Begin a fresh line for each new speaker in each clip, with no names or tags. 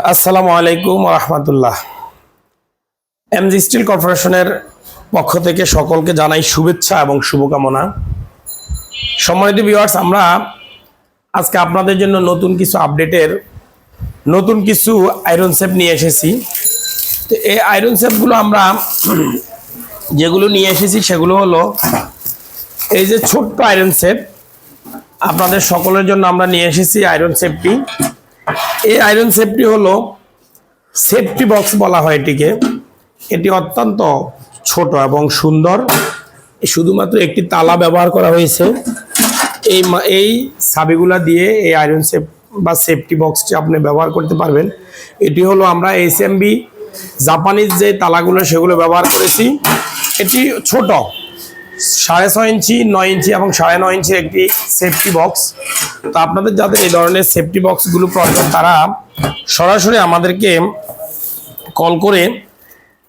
আসসালামু আলাইকুম রহমতুল্লাহ। MG still কর্পোরেশনের পক্ষ থেকে সকলকে জানাই শুভেচ্ছা এবং শুভকামনা। সম্মানিত ভিউয়ার্স আমরা আজকে আপনাদের জন্য নতুন কিছু আপডেটের নতুন কিছু আয়রন সেপ নিয়ে এসেছি। তো এই আয়রন সেপগুলো আমরা যেগুলো নিয়ে এসেছি, সেগুলো হলো এই যে ছোট্ট আয়রন সেপ আপনাদের সকলের জন্য আমরা নিয়ে এসেছি আয়রন সেপটি এই আয়রন সেফটি হলো সেফটি বক্স বলা হয় এটিকে। এটি অত্যন্ত ছোট এবং সুন্দর। শুধুমাত্র একটি তালা ব্যবহার করা হয়েছে। এই এই সাবিগুলা দিয়ে এই আয়রন সেফ বা সেফটি বক্সটি আপনি ব্যবহার করতে পারবেন। এটি হলো আমরা এস এম বি জাপানিজ যে তালাগুলো সেগুলো ব্যবহার করেছি। এটি ছোট। সাড়ে ছয় ইঞ্চি, নয় ইঞ্চি এবং সাড়ে নয় ইঞ্চি একটি সেফটি বক্স তো আপনাদের যাদের এই ধরনের সেফটি বক্সগুলো প্রয়োজন, তারা সরাসরি আমাদেরকে কল করে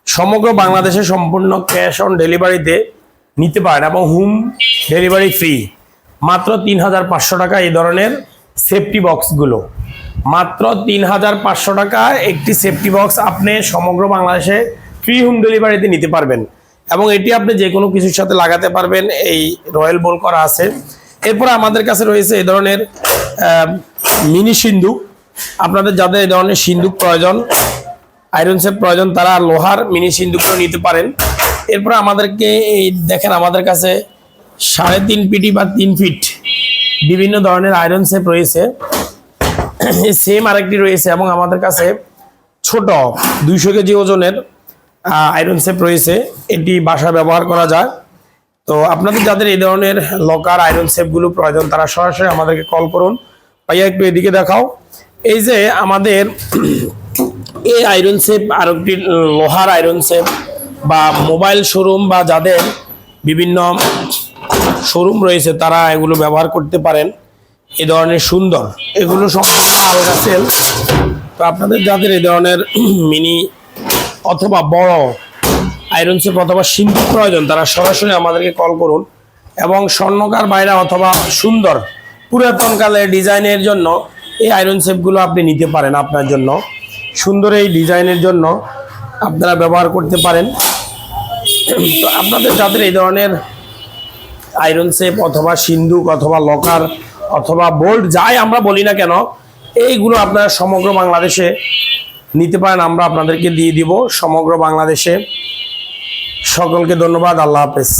সমগ্র বাংলাদেশে সম্পূর্ণ ক্যাশ অন ডেলিভারিতে নিতে পারেন এবং হোম ডেলিভারি ফ্রি মাত্র তিন হাজার পাঁচশো টাকা এই ধরনের সেফটি বক্সগুলো মাত্র তিন হাজার পাঁচশো টাকা একটি সেফটি বক্স আপনি সমগ্র বাংলাদেশে ফ্রি হোম ডেলিভারিতে নিতে পারবেন। এবং এটি আপনি যে কোনো কিছুর সাথে লাগাতে পারবেন, এই রয়্যাল বোল করা আছে। এরপরে আমাদের কাছে রয়েছে এই ধরনের মিনি সিন্ধুক। আপনাদের যাদের এই ধরনের সিন্ধুক প্রয়োজন আয়রন সেপ প্রয়োজন, তারা লোহার মিনি সিন্ধুকগুলো নিতে পারেন। এরপরে আমাদেরকে এই দেখেন, আমাদের কাছে সাড়ে তিন পিটি বা তিন ফিট বিভিন্ন ধরনের আয়রন সেপ রয়েছে। সেম আরেকটি রয়েছে এবং আমাদের কাছে ছোট, দুইশো কেজি ওজনের আয়রন সেপ রয়েছে। এটি বাসায় ব্যবহার করা যায়। তো আপনাদের যাদের এই ধরনের লকার আয়রন সেপগুলো প্রয়োজন, তারা সরাসরি আমাদেরকে কল করুন। ভাইয়া, একটু এদিকে দেখাও। এই যে আমাদের এই আয়রন সেপ আর একটি লোহার আয়রন সেপ বা মোবাইল শোরুম বা যাদের বিভিন্ন শোরুম রয়েছে, তারা এগুলো ব্যবহার করতে পারেন। এই ধরনের সুন্দর। এগুলো সম্পূর্ণ আলগা সেল তো আপনাদের যাদের এই ধরনের মিনি অথবা বড় আয়রন সেপ অথবা সিন্ধু প্রয়োজন, তারা সরাসরি আমাদেরকে কল করুন। এবং স্বর্ণকার বাইরা অথবা সুন্দর পুরাতন কালের ডিজাইনের জন্য এই আয়রন সেপগুলো আপনি নিতে পারেন আপনার জন্য। সুন্দর এই ডিজাইনের জন্য আপনারা ব্যবহার করতে পারেন। তো আপনাদের যাদের এই ধরনের আয়রন সেপ অথবা সিন্ধুক অথবা লকার অথবা বোল্ট যাই আমরা বলি না কেন, এইগুলো আপনারা সমগ্র বাংলাদেশে নিতে পারেন আমরা আপনাদেরকে দিয়ে দিব সমগ্র বাংলাদেশে। সকলকে ধন্যবাদ আল্লাহ হাফেজ।